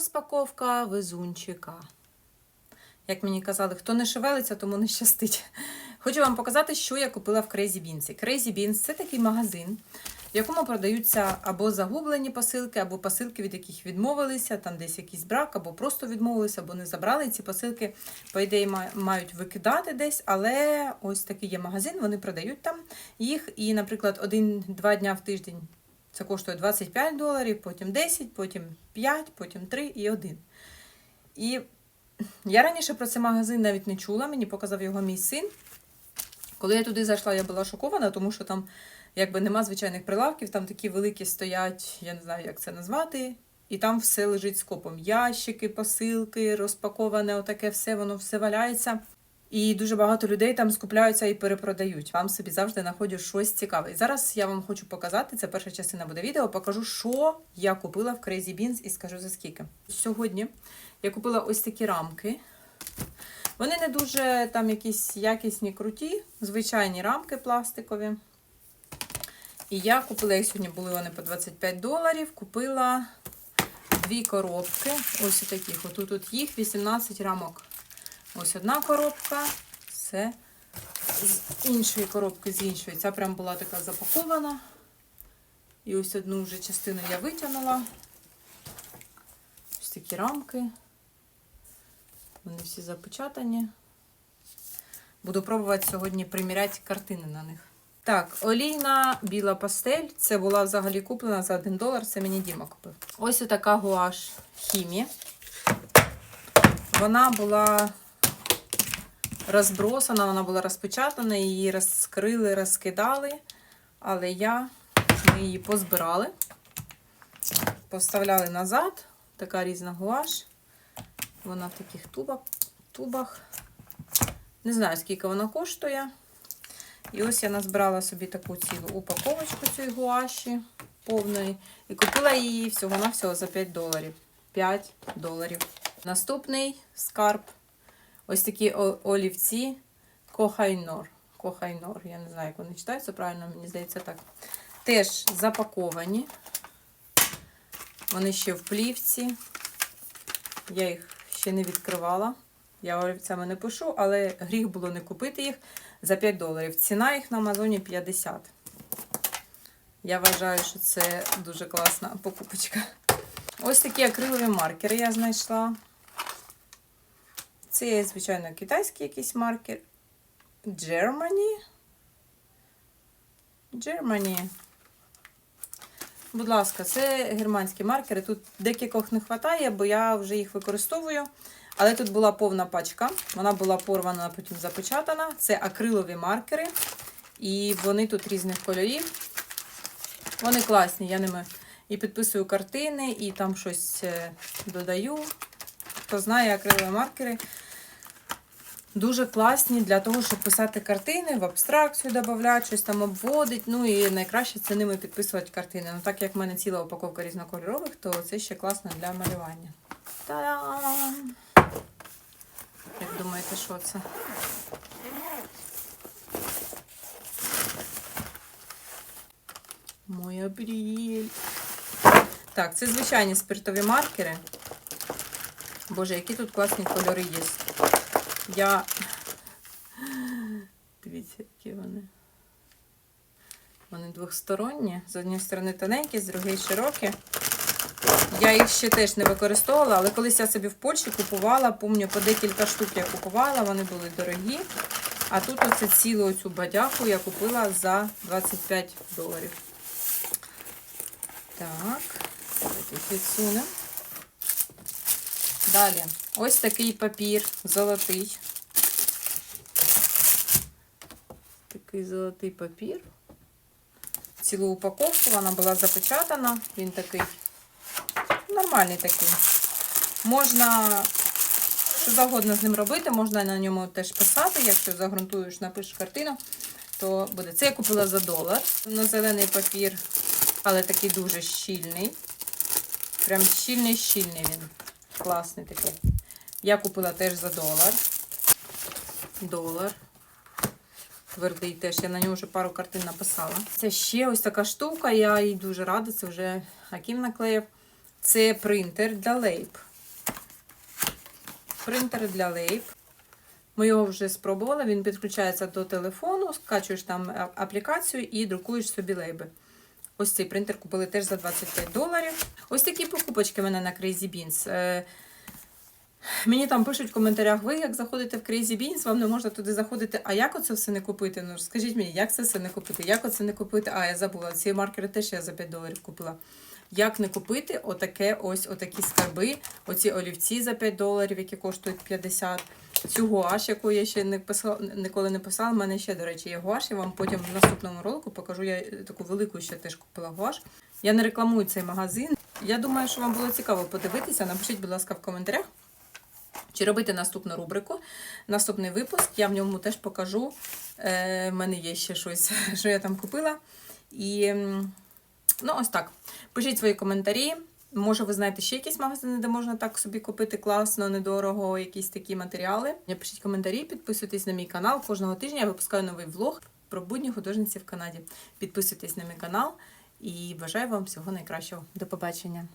Розпаковка везунчика. Як мені казали, хто не шевелиться, тому не щастить. Хочу вам показати, що я купила в Crazy Beans. Crazy Beans це такий магазин, в якому продаються або загублені посилки, або посилки, від яких відмовилися, там десь якийсь брак, або просто відмовилися, або не забрали. Ці посилки, по ідеї, мають викидати десь, але ось такий є магазин, вони продають там їх. І, наприклад, один-два дня в тиждень це коштує 25 доларів, потім 10, потім 5, потім 3 і 1. І я раніше про цей магазин навіть не чула, мені показав його мій син. Коли я туди зайшла, я була шокована, тому що там якби нема звичайних прилавків, там такі великі стоять, я не знаю, як це назвати. І там все лежить скопом. Ящики, посилки, розпаковане, отаке все, воно все валяється. І дуже багато людей там скупляються і перепродають. Вам собі завжди знаходять щось цікаве. І зараз я вам хочу показати, це перша частина буде відео, покажу, що я купила в Crazy Beans і скажу за скільки. Сьогодні я купила ось такі рамки. Вони не дуже там якісь якісні, круті, звичайні рамки пластикові. І я купила їх сьогодні, були вони по 25 доларів. Купила дві коробки. Ось таких. Отут тут їх 18 рамок. Ось одна коробка. Це з іншої коробки, з іншої. Ця прям була така запакована. І ось одну вже частину я витягнула. Ось такі рамки. Вони всі запечатані. Буду пробувати сьогодні приміряти картини на них. Так, олійна біла пастель. Це була взагалі куплена за 1 долар. Це мені Діма купив. Ось така гуаш хімі. Вона була розбросана, вона була розпечатана, її розкрили, розкидали. Але я ми її позбирали, поставляли назад. Така різна гуаш. Вона в таких тубах. тубах. Не знаю, скільки вона коштує. І ось я назбирала собі таку цілу упаковочку цієї гуаші повної. І купила її всього-навсього за 5 доларів. 5 доларів. Наступний скарб. Ось такі олівці Кохайнор. Кохайнор. Я не знаю, як вони читаються правильно, мені здається так. Теж запаковані. Вони ще в плівці. Я їх ще не відкривала. Я олівцями не пишу, але гріх було не купити їх за 5 доларів. Ціна їх на Амазоні 50. Я вважаю, що це дуже класна покупочка. Ось такі акрилові маркери я знайшла. Це, звичайно, китайський якийсь маркер. Germany. Germany. Будь ласка, це германські маркери. Тут декількох не вистачає, бо я вже їх використовую. Але тут була повна пачка. Вона була порвана, потім запечатана. Це акрилові маркери. І вони тут різних кольорів. Вони класні. Я ними і підписую картини, і там щось е, додаю. Хто знає акрилові маркери. Дуже класні для того, щоб писати картини, в абстракцію додати, щось там обводить. Ну і найкраще це ними підписувати картини. Ну, так як в мене ціла упаковка різнокольорових, то це ще класно для малювання. Та-дам! Як думаєте, що це? Мой апрель. Так, це звичайні спиртові маркери. Боже, які тут класні кольори є. Я. Дивіться, які вони. Вони двохсторонні. З однієї сторони тоненькі, з другої широкі. Я їх ще теж не використовувала, але колись я собі в Польщі купувала, помню, по декілька штук я купувала, вони були дорогі. А тут оце цілу цю бадяку я купила за 25 доларів. Так, давайте їх відсунемо. Далі, ось такий папір золотий. Такий золотий папір. Цілу упаковку, вона була запечатана. Він такий нормальний такий. Можна що завгодно з ним робити, можна на ньому теж писати. Якщо загрунтуєш, напишеш картину, то буде. Це я купила за долар. На зелений папір, але такий дуже щільний. Прям щільний-щільний він. Класний такий. Я купила теж за долар. Долар. Твердий теж. Я на ньому вже пару картин написала. Це ще ось така штука, я їй дуже рада. Це вже Аким наклеїв. Це принтер для лейб. принтер для лейб. Ми його вже спробували, він підключається до телефону, скачуєш там аплікацію і друкуєш собі лейби. Ось цей принтер купили теж за 25 доларів. Ось такі покупочки в мене на Crazy Beans. Мені там пишуть в коментарях, ви як заходите в Crazy Beans, вам не можна туди заходити. А як оце все не купити? Ну скажіть мені, як це все не купити? Як оце не купити? А, я забула, ці маркери теж я за 5 доларів купила. Як не купити отаке ось отакі скарби, оці олівці за 5 доларів, які коштують 50. Цю гуаш, яку я ще не писала, ніколи не писала. У мене ще, до речі, є гуаш. Я вам потім в наступному ролику покажу. Я таку велику ще теж купила гуаш. Я не рекламую цей магазин. Я думаю, що вам було цікаво подивитися. Напишіть, будь ласка, в коментарях. Чи робити наступну рубрику, наступний випуск, я в ньому теж покажу. Е, в мене є ще щось, що я там купила. І ну, ось так. Пишіть свої коментарі. Може, ви знаєте ще якісь магазини, де можна так собі купити класно, недорого, якісь такі матеріали. Пишіть коментарі, підписуйтесь на мій канал. Кожного тижня я випускаю новий влог про будні художниці в Канаді. Підписуйтесь на мій канал і бажаю вам всього найкращого. До побачення!